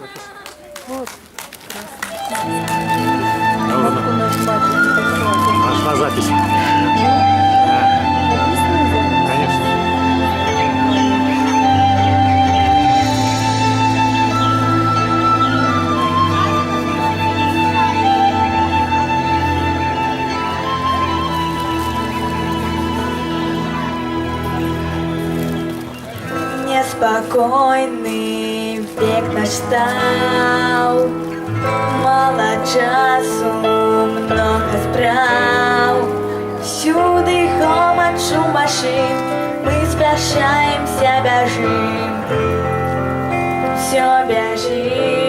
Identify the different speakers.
Speaker 1: Вот.
Speaker 2: Нашла запись.
Speaker 3: Неспокойный проспект наш мало часу, много справ. Всюди хомот, шум машин, мы спешаемся, бежим, все бежим.